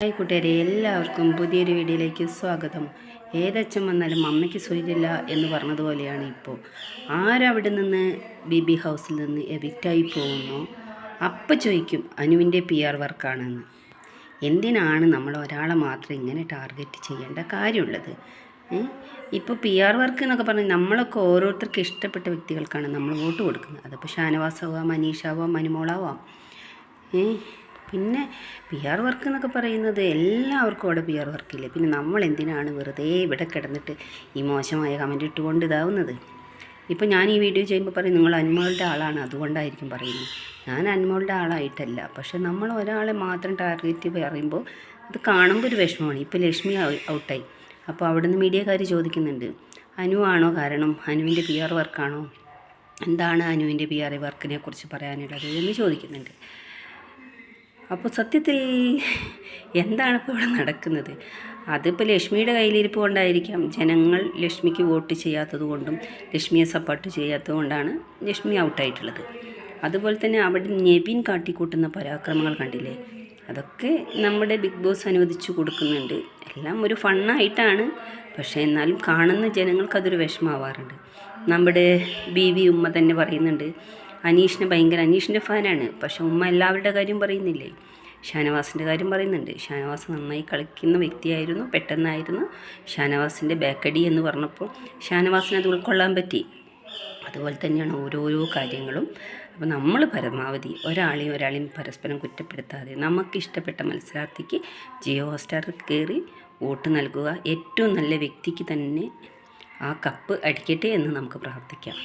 Hi കൂട്ടുകാരെ എല്ലാവർക്കും പുതിയൊരു വീഡിയോയിലേക്ക് സ്വാഗതം. ഏതച്ഛൻ വന്നാലും അമ്മയ്ക്ക് സുഖമില്ല എന്ന് പറഞ്ഞതുപോലെയാണ് ഇപ്പോൾ ആരവിടെ നിന്ന് ബി ബി ഹൗസിൽ നിന്ന് എവിക്റ്റായി പോകുന്നു? അപ്പം ചോദിക്കും അനുവിന്റെ പി ആർ വർക്കാണെന്ന്. എന്തിനാണ് നമ്മൾ ഒരാളെ മാത്രം ഇങ്ങനെ ടാർഗറ്റ് ചെയ്യേണ്ട കാര്യമുള്ളത്? ഇപ്പോൾ പി ആർ വർക്ക് എന്നൊക്കെ പറഞ്ഞാൽ നമ്മളൊക്കെ ഓരോരുത്തർക്ക് ഇഷ്ടപ്പെട്ട വ്യക്തികൾക്കാണ് നമ്മൾ വോട്ട് കൊടുക്കുന്നത്. അതിപ്പോൾ ഷാനവാസാവാം മനീഷാവാം മനുമോളാവാം ഏ? പിന്നെ പി ആർ വർക്ക് എന്നൊക്കെ പറയുന്നത് എല്ലാവർക്കും അവിടെ പി ആർ വർക്കില്ലേ പിന്നെ നമ്മൾ എന്തിനാണ് വെറുതെ ഇവിടെ കിടന്നിട്ട് ഈ മോശമായ കമന്റ് ഇട്ടുകൊണ്ട് ഇതാവുന്നത്? ഇപ്പോൾ ഞാൻ ഈ വീഡിയോ ചെയ്യുമ്പോൾ പറയും നിങ്ങൾ അന്മകളുടെ ആളാണ്. അതുകൊണ്ടായിരിക്കും പറയുന്നത്. ഞാൻ അന്മകളുടെ ആളായിട്ടല്ല. പക്ഷെ നമ്മൾ ഒരാളെ മാത്രം ടാർഗറ്റ് പറയുമ്പോൾ അത് കാണുമ്പോൾ ഒരു വിഷമമാണ്. ഇപ്പോൾ ലക്ഷ്മി ഔട്ടായി. അപ്പോൾ അവിടുന്ന് മീഡിയക്കാർ ചോദിക്കുന്നുണ്ട് അനു ആണോ കാരണം? അനുവിന്റെ പി ആർ വർക്കാണോ എന്താണ് അനുവിന്റെ പി ആർ വർക്കിനെ കുറിച്ച് പറയാനുള്ളത്? എന്ന് ചോദിക്കുന്നുണ്ട്. അപ്പോൾ സത്യത്തിൽ എന്താണ് ഇപ്പോൾ ഇവിടെ നടക്കുന്നത്? അതിപ്പോൾ ലക്ഷ്മിയുടെ കയ്യിലിരിപ്പ് കൊണ്ടായിരിക്കാം. ജനങ്ങൾ ലക്ഷ്മിക്ക് വോട്ട് ചെയ്യാത്തത് കൊണ്ടും ലക്ഷ്മിയെ സപ്പോർട്ട് ചെയ്യാത്തത് കൊണ്ടാണ് ലക്ഷ്മി ഔട്ടായിട്ടുള്ളത് അതുപോലെ തന്നെ അവിടെ നെബിൻ കാട്ടിക്കൂട്ടുന്ന പരാക്രമങ്ങൾ കണ്ടില്ലേ? അതൊക്കെ നമ്മുടെ ബിഗ് ബോസ് അനുവദിച്ചു കൊടുക്കുന്നുണ്ട്. എല്ലാം ഒരു ഫണ്ണായിട്ടാണ് പക്ഷേ എന്നാലും കാണുന്ന ജനങ്ങൾക്ക് അതൊരു വിഷമാവാറുണ്ട് നമ്മുടെ ബി വി ഉമ്മ തന്നെ പറയുന്നുണ്ട് അനീഷിനെ ഭയങ്കര അനീഷിന്റെ ഫാനാണ്. പക്ഷെ ഉമ്മ എല്ലാവരുടെ കാര്യം പറയുന്നില്ലേ? ഷാനവാസിന്റെ കാര്യം പറയുന്നുണ്ട്. ഷാനവാസ് നന്നായി കളിക്കുന്ന വ്യക്തിയായിരുന്നു പെട്ടെന്നായിരുന്നു ഷാനവാസിന്റെ ബേക്കടി എന്ന് പറഞ്ഞപ്പോൾ ഷാനവാസിനെ അത് ഉൾക്കൊള്ളാൻ പറ്റി. അതുപോലെ തന്നെയാണ് ഓരോരോ കാര്യങ്ങളും. അപ്പോൾ നമ്മൾ പരമാവധി ഒരാളെയും ഒരാളെയും പരസ്പരം കുറ്റപ്പെടുത്താതെ നമുക്കിഷ്ടപ്പെട്ട മത്സരാർത്ഥിക്ക് ജിയോ ഹോസ്റ്റാറിൽ കയറി വോട്ട് നൽകുക. ഏറ്റവും നല്ല വ്യക്തിക്ക് തന്നെ ആ കപ്പ് അടിക്കട്ടെ എന്ന് നമുക്ക് പ്രാർത്ഥിക്കാം.